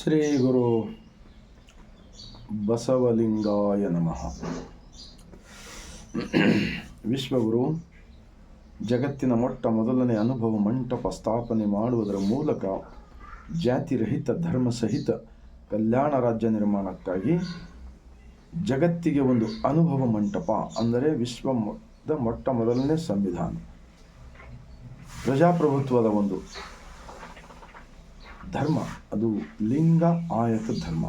ಶ್ರೀ ಗುರು ಬಸವಲಿಂಗಾಯ ನಮಃ. ವಿಶ್ವಗುರು, ಜಗತ್ತಿನ ಮೊಟ್ಟ ಮೊದಲನೇ ಅನುಭವ ಮಂಟಪ ಸ್ಥಾಪನೆ ಮಾಡುವುದರ ಮೂಲಕ ಜಾತಿರಹಿತ ಧರ್ಮ ಸಹಿತ ಕಲ್ಯಾಣ ರಾಜ್ಯ ನಿರ್ಮಾಣಕ್ಕಾಗಿ ಜಗತ್ತಿಗೆ ಒಂದು ಅನುಭವ ಮಂಟಪ ಅಂದರೆ ವಿಶ್ವದ ಮೊಟ್ಟ ಮೊದಲನೇ ಸಂವಿಧಾನ. ಪ್ರಜಾಪ್ರಭುತ್ವದ ಒಂದು ಧರ್ಮ, ಅದು ಲಿಂಗ ಆಯತ ಧರ್ಮ.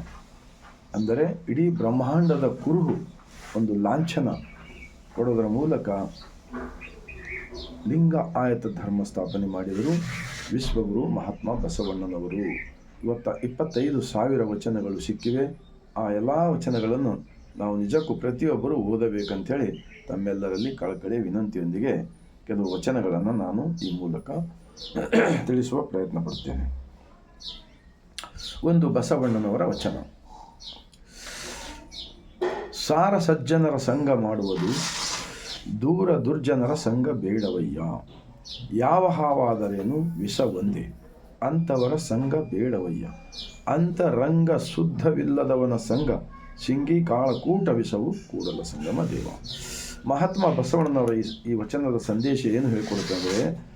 ಅಂದರೆ ಇಡೀ ಬ್ರಹ್ಮಾಂಡದ ಕುರುಹು ಒಂದು ಲಾಂಛನ ಕೊಡೋದರ ಮೂಲಕ ಲಿಂಗ ಆಯತ ಧರ್ಮ ಸ್ಥಾಪನೆ ಮಾಡಿದರು ವಿಶ್ವಗುರು ಮಹಾತ್ಮ ಬಸವಣ್ಣನವರು. ಇವತ್ತ ಇಪ್ಪತ್ತೈದು ಸಾವಿರ ವಚನಗಳು ಸಿಕ್ಕಿವೆ. ಆ ಎಲ್ಲ ವಚನಗಳನ್ನು ನಾವು ನಿಜಕ್ಕೂ ಪ್ರತಿಯೊಬ್ಬರು ಓದಬೇಕಂಥೇಳಿ ತಮ್ಮೆಲ್ಲರಲ್ಲಿ ಕಳಕಳಿ ವಿನಂತಿಯೊಂದಿಗೆ ಕೆಲವು ವಚನಗಳನ್ನು ನಾನು ಈ ಮೂಲಕ ತಿಳಿಸುವ ಪ್ರಯತ್ನ ಪಡ್ತೇನೆ ಒಂದು ಬಸವಣ್ಣನವರ ವಚನ. ಸಾರ ಸಜ್ಜನರ ಸಂಘ ಮಾಡುವುದು, ದೂರ ದುರ್ಜನರ ಸಂಘ ಬೇಡವಯ್ಯ. ಯಾವ ಹಾವಾದರೇನು ವಿಷ ಒಂದೇ ಅಂಥವರ ಸಂಘ ಬೇಡವಯ್ಯ. ಅಂತರಂಗ ಶುದ್ಧವಿಲ್ಲದವನ ಸಂಘ, ಸಿಂಗಿ ಕಾಳಕೂಟ ವಿಷವು ಕೂಡಲ ಸಂಗಮ ದೇವ. ಮಹಾತ್ಮ ಬಸವಣ್ಣನವರ ಈ ವಚನದ ಸಂದೇಶ ಏನು ಹೇಳ್ಕೊಡುತ್ತೆ ಅಂದರೆ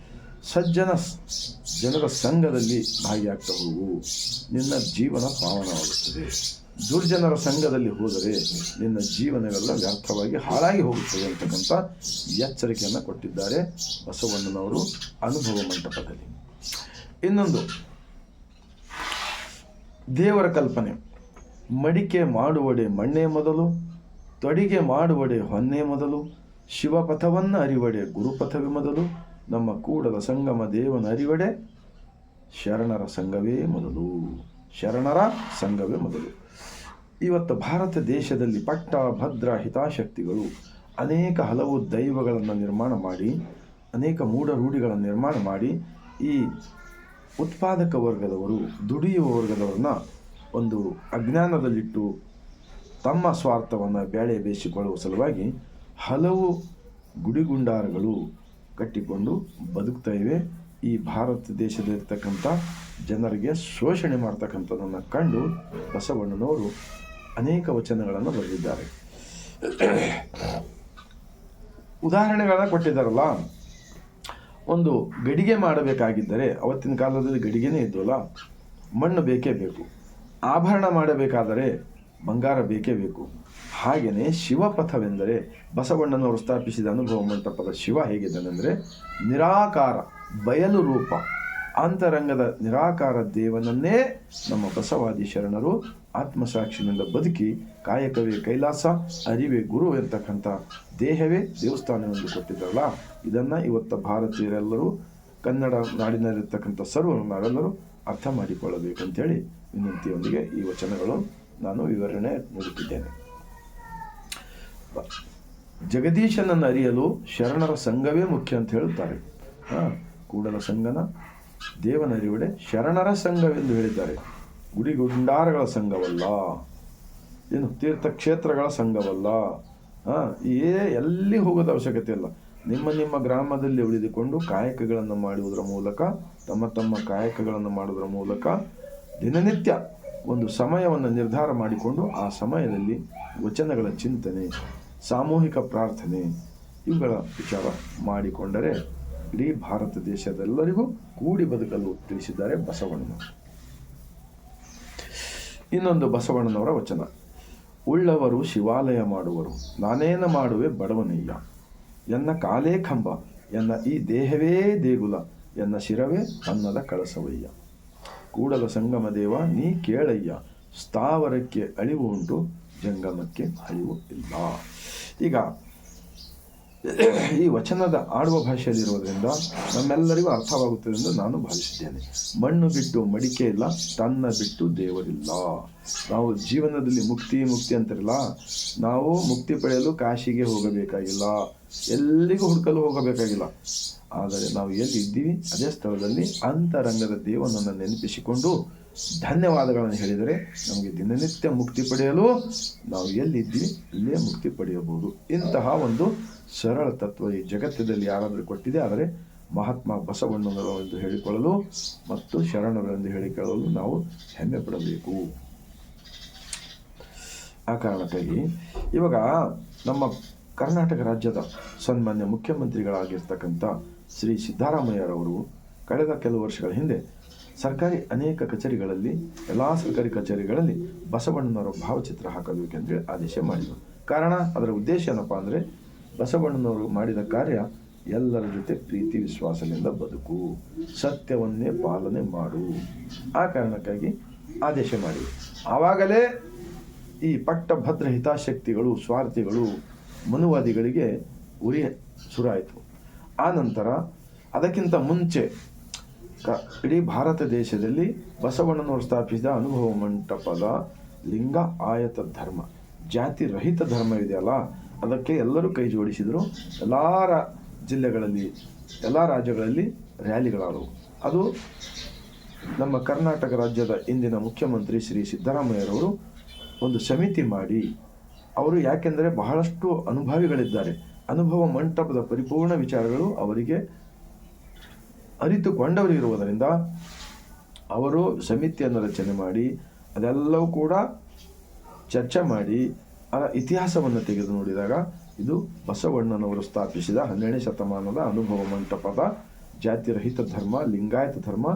ಸಜ್ಜನ ಜನರ ಸಂಘದಲ್ಲಿ ಭಾಗಿಯಾಗ್ತಾ ಹೋಗು ನಿನ್ನ ಜೀವನ ಪಾವನವಾಗುತ್ತದೆ. ದುರ್ಜನರ ಸಂಘದಲ್ಲಿ ಹೋದರೆ ನಿನ್ನ ಜೀವನವೆಲ್ಲ ವ್ಯರ್ಥವಾಗಿ ಹಾಳಾಗಿ ಹೋಗುತ್ತದೆ ಅಂತಕ್ಕಂಥ ಎಚ್ಚರಿಕೆಯನ್ನು ಕೊಟ್ಟಿದ್ದಾರೆ ಬಸವಣ್ಣನವರು ಅನುಭವ ಮಂಟಪದಲ್ಲಿ. ಇನ್ನೊಂದು, ದೇವರ ಕಲ್ಪನೆ. ಮಡಿಕೆ ಮಾಡುವಡೆ ಮಣ್ಣೆ ಮೊದಲು, ತೊಡಿಗೆ ಮಾಡುವಡೆ ಹೊನ್ನೆ ಮೊದಲು, ಶಿವಪಥವನ್ನು ಅರಿವಡೆ ಗುರುಪಥವೇ ಮೊದಲು ನಮ್ಮ ಕೂಡಲ ಸಂಗಮ ದೇವನ ಅರಿವಡೆ, ಶರಣರ ಸಂಘವೇ ಮೊದಲು. ಶರಣರ ಸಂಘವೇ ಮೊದಲು. ಇವತ್ತು ಭಾರತ ದೇಶದಲ್ಲಿ ಪಟ್ಟ, ಭದ್ರ ಹಿತಾಶಕ್ತಿಗಳು ಅನೇಕ ಹಲವು ದೈವಗಳನ್ನು ನಿರ್ಮಾಣ ಮಾಡಿ, ಅನೇಕ ಮೂಢರೂಢಿಗಳನ್ನು ನಿರ್ಮಾಣ ಮಾಡಿ, ಈ ಉತ್ಪಾದಕ ವರ್ಗದವರು, ದುಡಿಯುವ ವರ್ಗದವರನ್ನ ಒಂದು ಅಜ್ಞಾನದಲ್ಲಿಟ್ಟು ತಮ್ಮ ಸ್ವಾರ್ಥವನ್ನು ಬೇಳೆ ಬೇಯಿಸಿಕೊಳ್ಳುವ ಸಲುವಾಗಿ ಹಲವು ಗುಡಿಗುಂಡಾರಗಳು ಕಟ್ಟಿಕೊಂಡು ಬದುಕ್ತಾ ಇವೆ. ಈ ಭಾರತ ದೇಶದಲ್ಲಿರ್ತಕ್ಕಂಥ ಜನರಿಗೆ ಶೋಷಣೆ ಮಾಡ್ತಕ್ಕಂಥದ್ದನ್ನು ಕಂಡು ಬಸವಣ್ಣನವರು ಅನೇಕ ವಚನಗಳನ್ನು ಬರೆದಿದ್ದಾರೆ. ಉದಾಹರಣೆಗಳನ್ನ ಕೊಟ್ಟಿದ್ದಾರಲ್ಲ. ಒಂದು ಗಡಿಗೆ ಮಾಡಬೇಕಾಗಿದ್ದರೆ, ಅವತ್ತಿನ ಕಾಲದಲ್ಲಿ ಗಡಿಗೆನೇ ಇದ್ದವಲ್ಲ ಮಣ್ಣು ಬೇಕೇ ಬೇಕು. ಆಭರಣ ಮಾಡಬೇಕಾದರೆ ಬಂಗಾರ ಬೇಕೇ ಬೇಕು. ಹಾಗೆಯೇ ಶಿವಪಥವೆಂದರೆ ಬಸವಣ್ಣನವರು ಸ್ಥಾಪಿಸಿದ ಅನುಭವ ಮಂಟಪದ ಶಿವ ಹೇಗಿದ್ದಾನೆಂದರೆ ನಿರಾಕಾರ, ಬಯಲು ರೂಪ, ಅಂತರಂಗದ ನಿರಾಕಾರ ದೇವನನ್ನೇ ನಮ್ಮ ಬಸವಾದಿ ಶರಣರು ಆತ್ಮಸಾಕ್ಷಿನಿಂದ ಬದುಕಿ ಕಾಯಕವೇ ಕೈಲಾಸ, ಅರಿವೇ ಗುರು ಎಂತಕ್ಕಂಥ ದೇಹವೇ ದೇವಸ್ಥಾನವೆಂದು ಕೊಟ್ಟಿದ್ದಾರಲ್ಲ. ಇದನ್ನು ಇವತ್ತು ಭಾರತೀಯರೆಲ್ಲರೂ, ಕನ್ನಡ ನಾಡಿನಲ್ಲಿರ್ತಕ್ಕಂಥ ಸರ್ವರು ನಾವೆಲ್ಲರೂ ಅರ್ಥ ಮಾಡಿಕೊಳ್ಳಬೇಕಂತೇಳಿ ವಿನಂತಿಯೊಂದಿಗೆ ಈ ವಚನಗಳು ನಾನು ವಿವರಣೆ ನೀಡುತ್ತಿದ್ದೇನೆ. ಜಗದೀಶನನ್ನು ಅರಿಯಲು ಶರಣರ ಸಂಘವೇ ಮುಖ್ಯ ಅಂತ ಹೇಳುತ್ತಾರೆ. ಹಾ, ಕೂಡಲ ಸಂಘನ ದೇವನರಿವಡೆ ಶರಣರ ಸಂಘವೆಂದು ಹೇಳಿದ್ದಾರೆ. ಗುಡಿ ಗುಂಡಾರಗಳ ಸಂಘವಲ್ಲ, ಏನು ತೀರ್ಥಕ್ಷೇತ್ರಗಳ ಸಂಘವಲ್ಲ. ಹಾ ಏ, ಎಲ್ಲಿ ಹೋಗೋದ ಅವಶ್ಯಕತೆ ಇಲ್ಲ. ನಿಮ್ಮ ನಿಮ್ಮ ಗ್ರಾಮದಲ್ಲಿ ಉಳಿದುಕೊಂಡು ಕಾಯಕಗಳನ್ನು ಮಾಡುವುದರ ಮೂಲಕ, ತಮ್ಮ ತಮ್ಮ ಕಾಯಕಗಳನ್ನು ಮಾಡುವುದರ ಮೂಲಕ ದಿನನಿತ್ಯ ಒಂದು ಸಮಯವನ್ನು ನಿರ್ಧಾರ ಮಾಡಿಕೊಂಡು ಆ ಸಮಯದಲ್ಲಿ ವಚನಗಳ ಚಿಂತನೆ, ಸಾಮೂಹಿಕ ಪ್ರಾರ್ಥನೆ ಇವುಗಳ ವಿಚಾರ ಮಾಡಿಕೊಂಡರೆ ಇಡೀ ಭಾರತ ದೇಶದೆಲ್ಲರಿಗೂ ಕೂಡಿ ಬದುಕಲು ತಿಳಿಸಿದ್ದಾರೆ ಬಸವಣ್ಣ. ಇನ್ನೊಂದು ಬಸವಣ್ಣನವರ ವಚನ. ಉಳ್ಳವರು ಶಿವಾಲಯ ಮಾಡುವರು, ನಾನೇನ ಮಾಡುವೆ ಬಡವನಯ್ಯ. ಎನ್ನ ಕಾಲೇ ಕಂಬ, ಎನ್ನ ಈ ದೇಹವೇ ದೇಗುಲ, ಎನ್ನ ಶಿರವೇ ಅನ್ನದ ಕಳಸವಯ್ಯ. ಕೂಡಲ ಸಂಗಮ ದೇವ, ನೀ ಕೇಳಯ್ಯ, ಸ್ಥಾವರಕ್ಕೆ ಅಳಿವು ಉಂಟು, ಜಂಗಮಕ್ಕೆ ಅಳಿವು ಇಲ್ಲ. ಈಗ, ಈ ವಚನದ ಆಡುವ ಭಾಷೆಯಲ್ಲಿರುವುದರಿಂದ ನಮ್ಮೆಲ್ಲರಿಗೂ ಅರ್ಥವಾಗುತ್ತದೆ ಎಂದು ನಾನು ಭಾವಿಸಿದ್ದೇನೆ. ಮಣ್ಣು ಬಿಟ್ಟು ಮಡಿಕೆ ಇಲ್ಲ, ತನ್ನ ಬಿಟ್ಟು ದೇವರಿಲ್ಲ. ನಾವು ಜೀವನದಲ್ಲಿ ಮುಕ್ತಿ ಮುಕ್ತಿ ಅಂತಿರಲ್ಲ, ನಾವು ಮುಕ್ತಿ ಪಡೆಯಲು ಕಾಶಿಗೆ ಹೋಗಬೇಕಾಗಿಲ್ಲ. ಎಲ್ಲಿಗೂ ಹುಡುಕಲು ಹೋಗಬೇಕಾಗಿಲ್ಲ. ಆದರೆ ನಾವು ಎಲ್ಲಿ ಇದ್ದೀವಿ ಅದೇ ಸ್ಥಳದಲ್ಲಿ ಅಂತರಂಗದ ದೇವನನ್ನು ನೆನಪಿಸಿಕೊಂಡು ಧನ್ಯವಾದಗಳನ್ನು ಹೇಳಿದರೆ ನಮಗೆ ದಿನನಿತ್ಯ ಮುಕ್ತಿ ಪಡೆಯಲು ನಾವು ಎಲ್ಲಿದ್ದೀವಿ? ಇಲ್ಲೇ ಮುಕ್ತಿ ಪಡೆಯಬಹುದು. ಇಂತಹ ಒಂದು ಸರಳ ತತ್ವ ಈ ಜಗತ್ತಿನಲ್ಲಿ ಯಾರಾದರೂ ಕೊಟ್ಟಿದೆ ಆದರೆ ಮಹಾತ್ಮ ಬಸವಣ್ಣನವರು ಎಂದು ಹೇಳಿಕೊಳ್ಳಲು ಮತ್ತು ಶರಣರೆಂದು ಹೇಳಿಕೊಳ್ಳಲು ನಾವು ಹೆಮ್ಮೆ ಪಡಬೇಕು. ಆ ಕಾರಣಕ್ಕಾಗಿ ಇವಾಗ ನಮ್ಮ ಕರ್ನಾಟಕ ರಾಜ್ಯದ ಸನ್ಮಾನ್ಯ ಮುಖ್ಯಮಂತ್ರಿಗಳಾಗಿರ್ತಕ್ಕಂಥ ಶ್ರೀ ಸಿದ್ದರಾಮಯ್ಯರವರು ಕಳೆದ ಕೆಲವು ವರ್ಷಗಳ ಹಿಂದೆ ಸರ್ಕಾರಿ ಅನೇಕ ಕಚೇರಿಗಳಲ್ಲಿ, ಎಲ್ಲ ಸರ್ಕಾರಿ ಕಚೇರಿಗಳಲ್ಲಿ ಬಸವಣ್ಣನವರ ಭಾವಚಿತ್ರ ಹಾಕಬೇಕೆಂದೇಳಿ ಆದೇಶ ಮಾಡಿದರು. ಕಾರಣ, ಅದರ ಉದ್ದೇಶ ಏನಪ್ಪ ಅಂದರೆ, ಬಸವಣ್ಣನವರು ಮಾಡಿದ ಕಾರ್ಯ ಎಲ್ಲರ ಜೊತೆ ಪ್ರೀತಿ, ವಿಶ್ವಾಸದಿಂದ ಬದುಕು, ಸತ್ಯವನ್ನೇ ಪಾಲನೆ ಮಾಡು. ಆ ಕಾರಣಕ್ಕಾಗಿ ಆದೇಶ ಮಾಡಿ ಆವಾಗಲೇ ಈ ಪಟ್ಟಭದ್ರ ಹಿತಾಸಕ್ತಿಗಳು, ಸ್ವಾರ್ಥಿಗಳು, ಮನುವಾದಿಗಳಿಗೆ ಉರಿ ಶುರುವಾಯಿತು ಆ ನಂತರ ಅದಕ್ಕಿಂತ ಮುಂಚೆ ಕ, ಇಡೀ ಭಾರತ ದೇಶದಲ್ಲಿ ಬಸವಣ್ಣನವರು ಸ್ಥಾಪಿಸಿದ ಅನುಭವ ಮಂಟಪದ ಲಿಂಗ ಆಯತ ಧರ್ಮ, ಜಾತಿ ರಹಿತ ಧರ್ಮ ಇದೆಯಲ್ಲ, ಅದಕ್ಕೆ ಎಲ್ಲರೂ ಕೈ ಜೋಡಿಸಿದರು. ಎಲ್ಲ ಜಿಲ್ಲೆಗಳಲ್ಲಿ, ಎಲ್ಲ ರಾಜ್ಯಗಳಲ್ಲಿ ರ್ಯಾಲಿಗಳಾದವು. ಅದು ನಮ್ಮ ಕರ್ನಾಟಕ ರಾಜ್ಯದ ಇಂದಿನ ಮುಖ್ಯಮಂತ್ರಿ ಶ್ರೀ ಸಿದ್ದರಾಮಯ್ಯರವರು ಒಂದು ಸಮಿತಿ ಮಾಡಿ, ಅವರು ಯಾಕೆಂದರೆ ಬಹಳಷ್ಟು ಅನುಭವಿಗಳಿದ್ದಾರೆ. ಅನುಭವ ಮಂಟಪದ ಪರಿಪೂರ್ಣ ವಿಚಾರಗಳು ಅವರಿಗೆ ಅರಿತುಕೊಂಡವರಿರುವುದರಿಂದ ಅವರು ಸಮಿತಿಯನ್ನು ರಚನೆ ಮಾಡಿ ಅದೆಲ್ಲವೂ ಕೂಡ ಚರ್ಚೆ ಮಾಡಿ ಅದರ ಇತಿಹಾಸವನ್ನು ತೆಗೆದು ನೋಡಿದಾಗ ಇದು ಬಸವಣ್ಣನವರು ಸ್ಥಾಪಿಸಿದ ಹನ್ನೆರಡನೇ ಶತಮಾನದ ಅನುಭವ ಮಂಟಪದ ಜಾತಿರಹಿತ ಧರ್ಮ, ಲಿಂಗಾಯತ ಧರ್ಮ.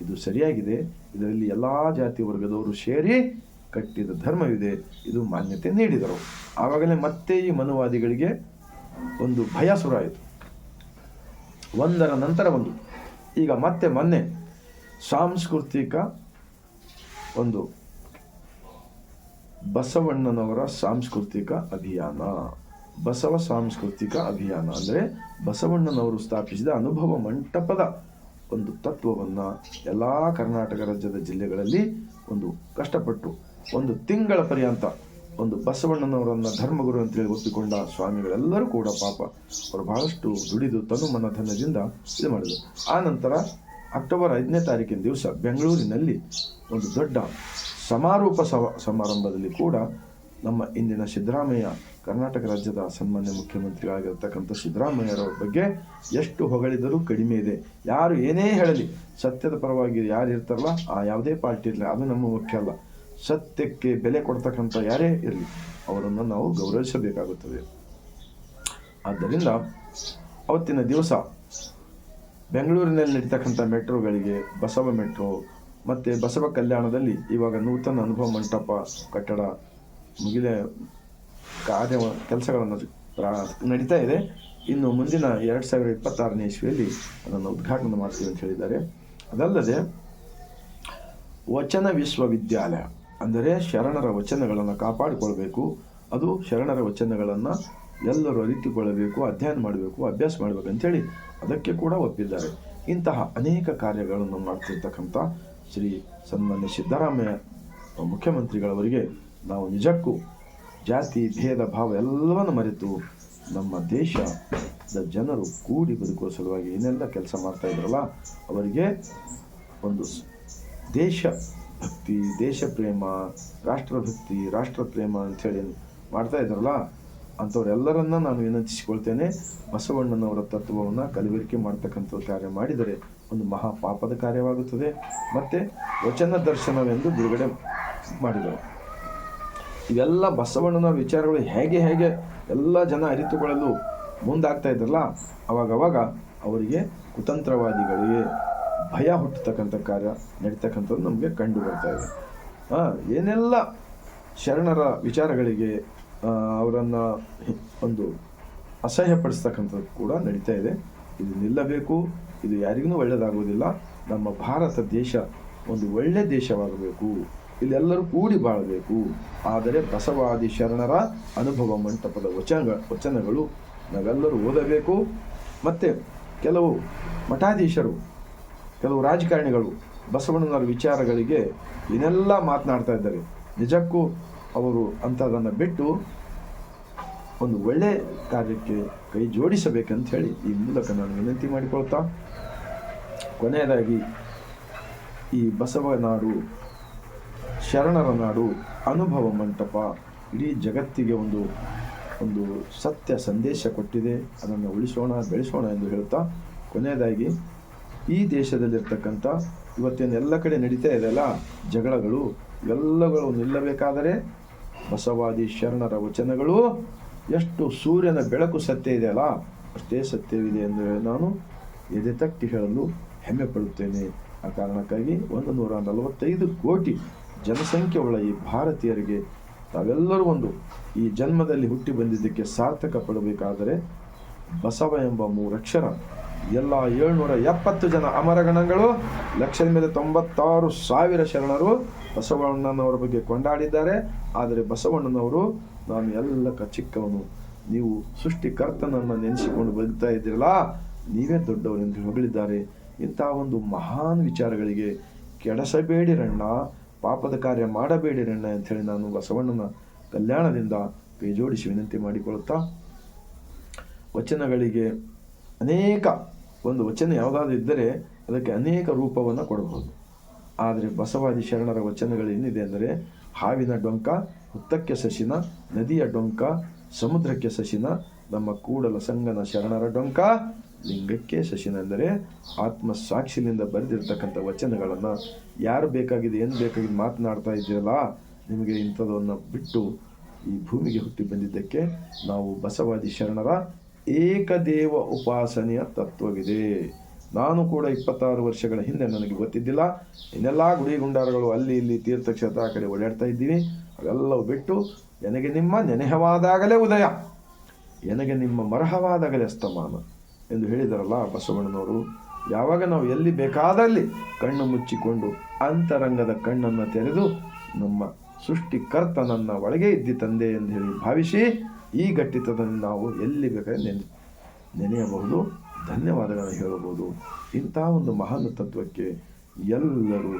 ಇದು ಸರಿಯಾಗಿದೆ. ಇದರಲ್ಲಿ ಎಲ್ಲ ಜಾತಿ ವರ್ಗದವರು ಸೇರಿ ಕಟ್ಟಿದ ಧರ್ಮವಿದೆ. ಇದು ಮಾನ್ಯತೆ ನೀಡಿದರು. ಆವಾಗಲೇ ಮತ್ತೆ ಈ ಮನುವಾದಿಗಳಿಗೆ ಒಂದು ಭಯ ಸುರಾಯಿತು ಒಂದರ ನಂತರ ಒಂದು. ಈಗ ಮತ್ತೆ ಮೊನ್ನೆ ಸಾಂಸ್ಕೃತಿಕ ಒಂದು ಬಸವಣ್ಣನವರ ಸಾಂಸ್ಕೃತಿಕ ಅಭಿಯಾನ. ಬಸವ ಸಾಂಸ್ಕೃತಿಕ ಅಭಿಯಾನ ಅಂದರೆ ಬಸವಣ್ಣನವರು ಸ್ಥಾಪಿಸಿದ ಅನುಭವ ಮಂಟಪದ ಒಂದು ತತ್ವವನ್ನು ಎಲ್ಲ ಕರ್ನಾಟಕ ರಾಜ್ಯದ ಜಿಲ್ಲೆಗಳಲ್ಲಿ ಒಂದು ಕಷ್ಟಪಟ್ಟು ಒಂದು ತಿಂಗಳ ಪರ್ಯಂತ ಒಂದು ಬಸವಣ್ಣನವರನ್ನು ಧರ್ಮಗುರು ಅಂತೇಳಿ ಒಪ್ಪಿಕೊಂಡ ಸ್ವಾಮಿಗಳೆಲ್ಲರೂ ಕೂಡ ಪಾಪ ಅವರು ಬಹಳಷ್ಟು ದುಡಿದು ತನು ಮನ ಧನದಿಂದ ಇದು ಮಾಡಿದರು. ಆ ನಂತರ ಅಕ್ಟೋಬರ್ ಐದನೇ ತಾರೀಕಿನ ದಿವಸ ಬೆಂಗಳೂರಿನಲ್ಲಿ ಒಂದು ದೊಡ್ಡ ಸಮಾರೋಪ ಸಮಾರಂಭದಲ್ಲಿ ಕೂಡ ನಮ್ಮ ಇಂದಿನ ಸಿದ್ದರಾಮಯ್ಯ ಕರ್ನಾಟಕ ರಾಜ್ಯದ ಸನ್ಮಾನ್ಯ ಮುಖ್ಯಮಂತ್ರಿಗಳಾಗಿರ್ತಕ್ಕಂಥ ಸಿದ್ದರಾಮಯ್ಯರವ್ರ ಬಗ್ಗೆ ಎಷ್ಟು ಹೊಗಳಿದರೂ ಕಡಿಮೆ ಇದೆ. ಯಾರು ಏನೇ ಹೇಳಲಿ ಸತ್ಯದ ಪರವಾಗಿ ಯಾರು ಇರ್ತಾರಲ್ಲ, ಆ ಯಾವುದೇ ಪಾರ್ಟಿ ಇರಲಿ, ಅದು ನಮ್ಮ ಮುಖ್ಯ ಅಲ್ಲ. ಸತ್ಯಕ್ಕೆ ಬೆಲೆ ಕೊಡ್ತಕ್ಕಂಥ ಯಾರೇ ಇರಲಿ, ಅವರನ್ನು ನಾವು ಗೌರವಿಸಬೇಕಾಗುತ್ತದೆ. ಆದ್ದರಿಂದ ಅವತ್ತಿನ ದಿವಸ ಬೆಂಗಳೂರಿನಲ್ಲಿ ನಡೀತಕ್ಕಂಥ ಮೆಟ್ರೋಗಳಿಗೆ ಬಸವ ಮೆಟ್ರೋ ಮತ್ತು ಬಸವ ಕಲ್ಯಾಣದಲ್ಲಿ ಇವಾಗ ನೂತನ ಅನುಭವ ಮಂಟಪ ಕಟ್ಟಡ ಮುಗಿದ ಕಾರ್ಯ ಕೆಲಸಗಳನ್ನು ನಡೀತಾ ಇದೆ. ಇನ್ನು ಮುಂದಿನ ಎರಡು ಸಾವಿರದ ಇಪ್ಪತ್ತಾರನೇ ಇಸ್ವಿಯಲ್ಲಿ ಅದನ್ನು ಉದ್ಘಾಟನೆ ಮಾಡ್ತೀವಿ ಅಂತ ಹೇಳಿದ್ದಾರೆ. ಅದಲ್ಲದೆ ವಚನ ವಿಶ್ವವಿದ್ಯಾಲಯ. ಅಂದರೆ ಶರಣರ ವಚನಗಳನ್ನು ಕಾಪಾಡಿಕೊಳ್ಬೇಕು. ಅದು ಶರಣರ ವಚನಗಳನ್ನು ಎಲ್ಲರೂ ಅರಿತುಕೊಳ್ಳಬೇಕು, ಅಧ್ಯಯನ ಮಾಡಬೇಕು, ಅಭ್ಯಾಸ ಮಾಡಬೇಕು ಅಂಥೇಳಿ ಅದಕ್ಕೆ ಕೂಡ ಒಪ್ಪಿದ್ದಾರೆ. ಇಂತಹ ಅನೇಕ ಕಾರ್ಯಗಳನ್ನು ಮಾಡ್ತಿರ್ತಕ್ಕಂಥ ಶ್ರೀ ಸನ್ಮಾನ್ಯ ಸಿದ್ದರಾಮಯ್ಯ ಮುಖ್ಯಮಂತ್ರಿಗಳವರಿಗೆ ನಾವು ನಿಜಕ್ಕೂ ಜಾತಿ, ಭೇದ, ಭಾವ ಎಲ್ಲವನ್ನು ಮರೆತು ನಮ್ಮ ದೇಶದ ಜನರು ಕೂಡಿ ಬದುಕುವ ಸಲುವಾಗಿ ಏನೆಲ್ಲ ಕೆಲಸ ಮಾಡ್ತಾ ಇದ್ರಲ್ಲ ಅವರಿಗೆ ಒಂದು ದೇಶ ಭಕ್ತಿ ದೇಶ ಪ್ರೇಮ ರಾಷ್ಟ್ರಭಕ್ತಿ ರಾಷ್ಟ್ರ ಪ್ರೇಮ ಅಂಥೇಳಿ ಮಾಡ್ತಾ ಇದ್ದಾರಲ್ಲ, ಅಂಥವರೆಲ್ಲರನ್ನ ನಾನು ವಿನಂತಿಸಿಕೊಳ್ತೇನೆ. ಬಸವಣ್ಣನವರ ತತ್ವವನ್ನು ಕಲಬೆರಕೆ ಮಾಡ್ತಕ್ಕಂಥ ಕಾರ್ಯ ಮಾಡಿದರೆ ಒಂದು ಮಹಾ ಪಾಪದ ಕಾರ್ಯವಾಗುತ್ತದೆ. ಮತ್ತು ವಚನ ದರ್ಶನವೆಂದು ಬಿಡುಗಡೆ ಮಾಡಿದರು. ಇವೆಲ್ಲ ಬಸವಣ್ಣನ ವಿಚಾರಗಳು ಹೇಗೆ ಹೇಗೆ ಎಲ್ಲ ಜನ ಅರಿತುಕೊಳ್ಳಲು ಮುಂದಾಗ್ತಾ ಇದ್ರಲ್ಲ ಅವಾಗವಾಗ ಅವರಿಗೆ ಕುತಂತ್ರವಾದಿಗಳಿಗೆ ಭಯ ಹುಟ್ಟತಕ್ಕಂಥ ಕಾರ್ಯ ನಡೀತಕ್ಕಂಥದ್ದು ನಮಗೆ ಕಂಡು ಬರ್ತಾ ಇದೆ. ಏನೆಲ್ಲ ಶರಣರ ವಿಚಾರಗಳಿಗೆ ಅವರನ್ನು ಒಂದು ಅಸಹ್ಯಪಡಿಸ್ತಕ್ಕಂಥದ್ದು ಕೂಡ ನಡೀತಾ ಇದೆ. ಇದು ನಿಲ್ಲಬೇಕು, ಇದು ಯಾರಿಗೂ ಒಳ್ಳೆಯದಾಗುವುದಿಲ್ಲ ನಮ್ಮ ಭಾರತ ದೇಶ ಒಂದು ಒಳ್ಳೆ ದೇಶವಾಗಬೇಕು. ಇಲ್ಲೆಲ್ಲರೂ ಕೂಡಿ ಬಾಳಬೇಕು. ಆದರೆ ಬಸವಾದಿ ಶರಣರ ಅನುಭವ ಮಂಟಪದ ವಚನ ವಚನಗಳು ನಾವೆಲ್ಲರೂ ಓದಬೇಕು. ಮತ್ತು ಕೆಲವು ಮಠಾಧೀಶರು ಕೆಲವು ರಾಜಕಾರಣಿಗಳು ಬಸವಣ್ಣನವರ ವಿಚಾರಗಳಿಗೆ ಏನೆಲ್ಲ ಮಾತನಾಡ್ತಾ ಇದ್ದಾರೆ. ನಿಜಕ್ಕೂ ಅವರು ಅಂಥದನ್ನು ಬಿಟ್ಟು ಒಂದು ಒಳ್ಳೆ ಕಾರ್ಯಕ್ಕೆ ಕೈ ಜೋಡಿಸಬೇಕಂತ ಹೇಳಿ ಈ ಮೂಲಕ ನಾನು ವಿನಂತಿ ಮಾಡಿಕೊಳ್ತಾ ಕೊನೆಯದಾಗಿ ಈ ಬಸವನಾಡು, ಶರಣರ ನಾಡು, ಅನುಭವ ಮಂಟಪ ಇಡೀ ಜಗತ್ತಿಗೆ ಒಂದು ಒಂದು ಸತ್ಯ ಸಂದೇಶ ಕೊಟ್ಟಿದೆ. ಅದನ್ನು ಉಳಿಸೋಣ, ಬೆಳೆಸೋಣ ಎಂದು ಹೇಳ್ತಾ ಕೊನೆಯದಾಗಿ ಈ ದೇಶದಲ್ಲಿರ್ತಕ್ಕಂಥ ಇವತ್ತೇನೆಲ್ಲ ಕಡೆ ನಡೀತಾ ಇದೆಯಲ್ಲ, ಜಗಳಗಳು, ಎಲ್ಲಗಳು ನಿಲ್ಲಬೇಕಾದರೆ ಬಸವಾದಿ ಶರಣರ ವಚನಗಳು. ಎಷ್ಟು ಸೂರ್ಯನ ಬೆಳಕು ಸತ್ಯ ಇದೆಯಲ್ಲ, ಅಷ್ಟೇ ಸತ್ಯವಿದೆ ಎಂದು ನಾನು ಎದೆ ತಟ್ಟಿ ಹೇಳಲು ಹೆಮ್ಮೆ ಪಡುತ್ತೇನೆ. ಆ ಕಾರಣಕ್ಕಾಗಿ ಒಂದು ನೂರ ನಲವತ್ತೈದು ಕೋಟಿ ಜನಸಂಖ್ಯೆ ಉಳ್ಳ ಈ ಭಾರತೀಯರಿಗೆ ತಾವೆಲ್ಲರೂ ಒಂದು ಈ ಜನ್ಮದಲ್ಲಿ ಹುಟ್ಟಿ ಬಂದಿದ್ದಕ್ಕೆ ಸಾರ್ಥಕ ಪಡಬೇಕಾದರೆ ಬಸವ ಎಂಬ ಮೂರಕ್ಷರ ಎಲ್ಲ ಏಳ್ನೂರ ಎಪ್ಪತ್ತು ಜನ ಅಮರಗಣಗಳು ಲಕ್ಷದ ಮೇಲೆ ತೊಂಬತ್ತಾರು ಸಾವಿರ ಶರಣರು ಬಸವಣ್ಣನವರ ಬಗ್ಗೆ ಕೊಂಡಾಡಿದ್ದಾರೆ. ಆದರೆ ಬಸವಣ್ಣನವರು, ನಾನು ಎಲ್ಲ ಚಿಕ್ಕವನು, ನೀವು ಸೃಷ್ಟಿಕರ್ತನನ್ನು ನೆನೆಸಿಕೊಂಡು ಬದುಕ್ತಾ ಇದ್ದೀರಲ್ಲ, ನೀವೇ ದೊಡ್ಡವರು ಎಂದು ಹೊಗಳಿದ್ದಾರೆ. ಇಂತಹ ಒಂದು ಮಹಾನ್ ವಿಚಾರಗಳಿಗೆ ಕೆಡಸಬೇಡಿರಣ್ಣ, ಪಾಪದ ಕಾರ್ಯ ಮಾಡಬೇಡಿರಣ್ಣ ಅಂಥೇಳಿ ನಾನು ಬಸವಣ್ಣನ ಕಲ್ಯಾಣದಿಂದ ಪೇಜೋಡಿಸಿ ಜೋಡಿಸಿ ವಿನಂತಿ ಮಾಡಿಕೊಳ್ಳುತ್ತಾ ವಚನಗಳಿಗೆ ಅನೇಕ ಒಂದು ವಚನ ಯಾವುದಾದ್ರೂ ಇದ್ದರೆ ಅದಕ್ಕೆ ಅನೇಕ ರೂಪವನ್ನು ಕೊಡಬಹುದು. ಆದರೆ ಬಸವಾದಿ ಶರಣರ ವಚನಗಳು ಏನಿದೆ ಅಂದರೆ, ಹಾವಿನ ಡೊಂಕ ಹುತ್ತಕ್ಕೆ ಸಸಿನ, ನದಿಯ ಡೊಂಕ, ಸಮುದ್ರಕ್ಕೆ ಸಸಿನ, ನಮ್ಮ ಕೂಡಲ ಸಂಗನ ಶರಣರ ಡೊಂಕ, ಲಿಂಗಕ್ಕೆ ಸಸಿನ ಅಂದರೆ ಆತ್ಮ ಸಾಕ್ಷಿನಿಂದ ಬರೆದಿರ್ತಕ್ಕಂಥ ವಚನಗಳನ್ನು ಯಾರು ಬೇಕಾಗಿದೆ, ಏನು ಬೇಕಾಗಿದೆ ಮಾತನಾಡ್ತಾ ಇದ್ದೀರಲ್ಲ, ನಿಮಗೆ ಇಂಥದ್ದನ್ನು ಬಿಟ್ಟು ಈ ಭೂಮಿಗೆ ಹುಟ್ಟಿ ಬಂದಿದ್ದಕ್ಕೆ ನಾವು ಬಸವಾದಿ ಶರಣರ ಏಕದೇವ ಉಪಾಸನೆಯ ತತ್ವವಿದೆ. ನಾನು ಕೂಡ ಇಪ್ಪತ್ತಾರು ವರ್ಷಗಳ ಹಿಂದೆ ನನಗೆ ಗೊತ್ತಿದ್ದಿಲ್ಲ. ಇನ್ನೆಲ್ಲ ಗುಡಿ ಗುಂಡಾರಗಳು ಅಲ್ಲಿ ಇಲ್ಲಿ ತೀರ್ಥಕ್ಷೇತ್ರ ಆ ಕಡೆ ಓಡಾಡ್ತಾ ಇದ್ದೀವಿ ಅವೆಲ್ಲವೂ ಬಿಟ್ಟು ನನಗೆ ನಿಮ್ಮ ನೆನೆಹವಾದಾಗಲೇ ಉದಯ ನನಗೆ ನಿಮ್ಮ ಮರಹವಾದಾಗಲೇ ಅಸ್ತಮಾನ ಎಂದು ಹೇಳಿದರಲ್ಲ ಬಸವಣ್ಣನವರು. ಯಾವಾಗ ನಾವು ಎಲ್ಲಿ ಬೇಕಾದಲ್ಲಿ ಕಣ್ಣು ಮುಚ್ಚಿಕೊಂಡು ಅಂತರಂಗದ ಕಣ್ಣನ್ನು ತೆರೆದು ನಮ್ಮ ಸೃಷ್ಟಿಕರ್ತ ನನ್ನ ಒಳಗೆ ಇದ್ದಿ ತಂದೆ ಎಂದು ಹೇಳಿ ಭಾವಿಸಿ ಈ ಗಟ್ಟಿತದಲ್ಲಿ ನಾವು ಎಲ್ಲಿ ಬೇಕಾದ್ರೆ ನೆನೆ ನೆನೆಯಬಹುದು? ಧನ್ಯವಾದಗಳನ್ನು ಹೇಳಬಹುದು. ಇಂಥ ಒಂದು ಮಹಾನ್ ತತ್ವಕ್ಕೆ ಎಲ್ಲರೂ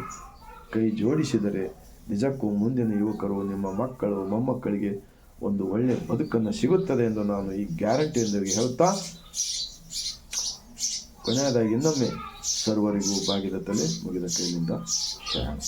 ಕೈ ಜೋಡಿಸಿದರೆ ನಿಜಕ್ಕೂ ಮುಂದಿನ ಯುವಕರು, ನಿಮ್ಮ ಮಕ್ಕಳು, ಮೊಮ್ಮಕ್ಕಳಿಗೆ ಒಂದು ಒಳ್ಳೆಯ ಬದುಕನ್ನು ಸಿಗುತ್ತದೆ ಎಂದು ನಾನು ಈ ಗ್ಯಾರಂಟಿಯೊಂದಿಗೆ ಹೇಳುತ್ತಾ, ಕೊನೆಯದಾಗಿ ಇನ್ನೊಮ್ಮೆ ಸರ್ವರಿಗೂ ಬಾಗಿದ ತಲೆ ಮುಗಿದ ಕೈಯಿಂದ ಶರಣ.